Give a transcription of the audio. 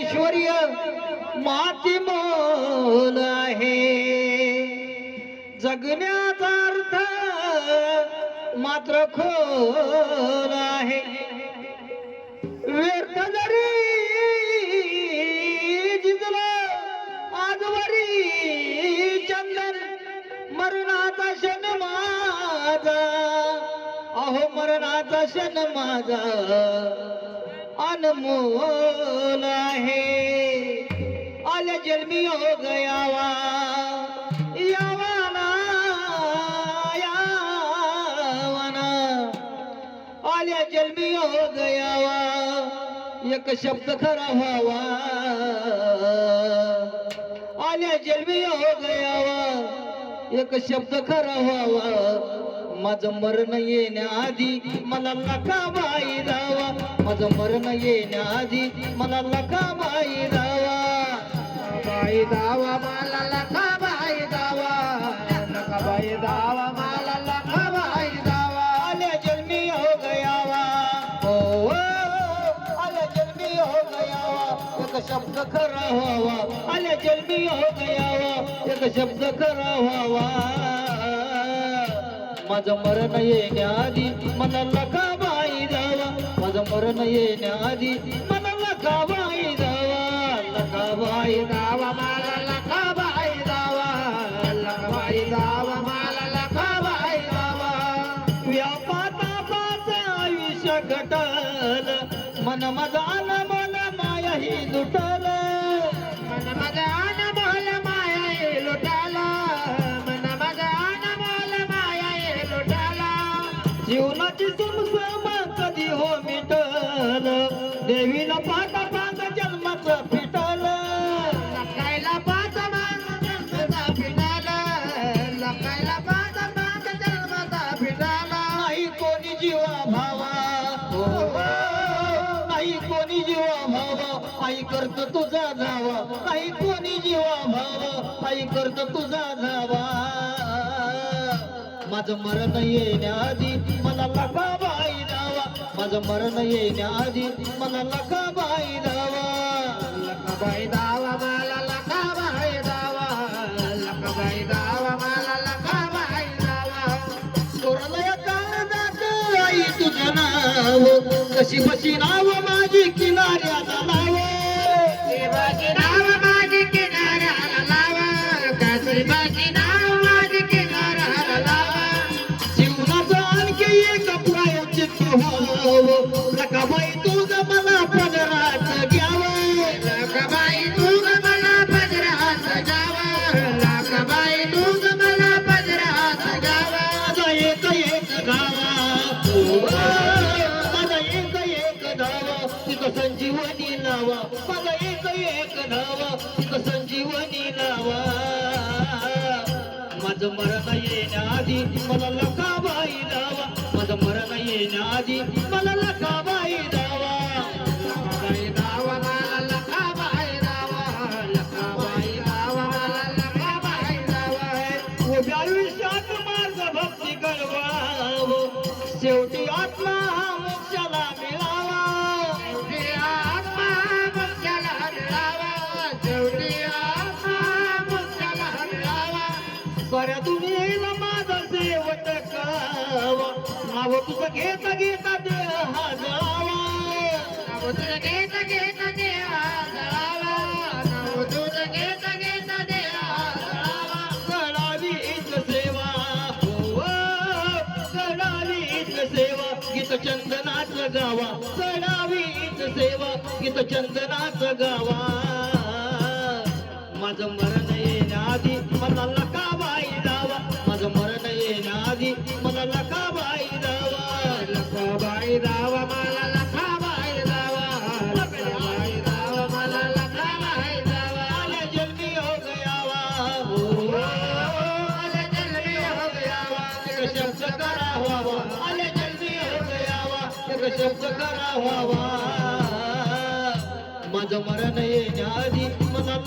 ऐश्वर्य माती मोल आहे. जगण्याचा अर्थ मात्र खोल आहे. व्यर्थ जरी जिजला आजवरी चंदन मरणाचा क्षण माझा. अहो मरणाचा क्षण माझा. अनमोल आहे. आल्या जन्मी हो गयावा यावाना यावाना आल्या जन्मी हो गयावा एक शब्द खरा व्हावा. आल्या जन्मी हो गयावा एक शब्द खरा व्हावा. माझं मरण येण्याआधी मला लका बाई दावा माझं मरण येण्याआधी मला लका बाई दावा बाई दावा मला लका बाई दावा लका बाई दावा मला लका बाई दावा आल्या जन्मी हो गयावा. हो, हो हो, आल्या जन्मी हो गयावा. एक शब्द खरा व्हावा. आल्या जन्मी हो गयावा. एक शब्द खरा व्हावा. माझं मरण येण्याआधी मनाला का बाई जावा. माझं मरण येण्याआधी मनाला का बाई जावा. लका बाई जावा मला लका बाई जावा. लका बाई जावा मला लका बाई जावा. व्यापाता पाचा आयुष्य घटल. मन माझा जीवनाची सुमसम कधी हो मिटल? देवीला पाटा पांग जन्माचं फिटल लकायला पाच मांग जन्माचा फिटल लकायला पाच मांग जन्माचा फिटल नाही कोणी जीवा भावा. हो, नाही कोणी जीवा भावा. आई करत तुझा जावा नाही कोणी जीवा भावा. आई करत तुझा जावा माझं मरण येण्याआधी मला लका बाई दावा माझं मरण येण्याआधी मला लका बाई दावा लका बाई दावा मला लका बाई दावा लका बाई दावा मला लका बाई दावा कोरोना काळजात आई तुझं नाव? कशी बशी नाव माझी किनाऱ्याला संजीवनी लावा. मला एक एक धावा तिक संजीवनी लावा. माझं मरण येण्याआधी मला लखाबाई नावा माझं मरण येण्याआधी मला नाव तुझं घेत घेता देह हा जळावा नाव तुझं घेत घेता देह हा जळावा नाव तुझं घेत घेता देह हा जळावा करावी हीच सेवा. हो, हो. करावी हीच सेवा. गीत चंदनाच गावा. करावी हीच सेवा. गीत चंदनाच गावा. माझं मरण येण्याआधी मला लकाबाई दावा माझं मरण येण्याआधी मला लकाबाई करावा व्हावा. माझं मरण येण्याआधी मला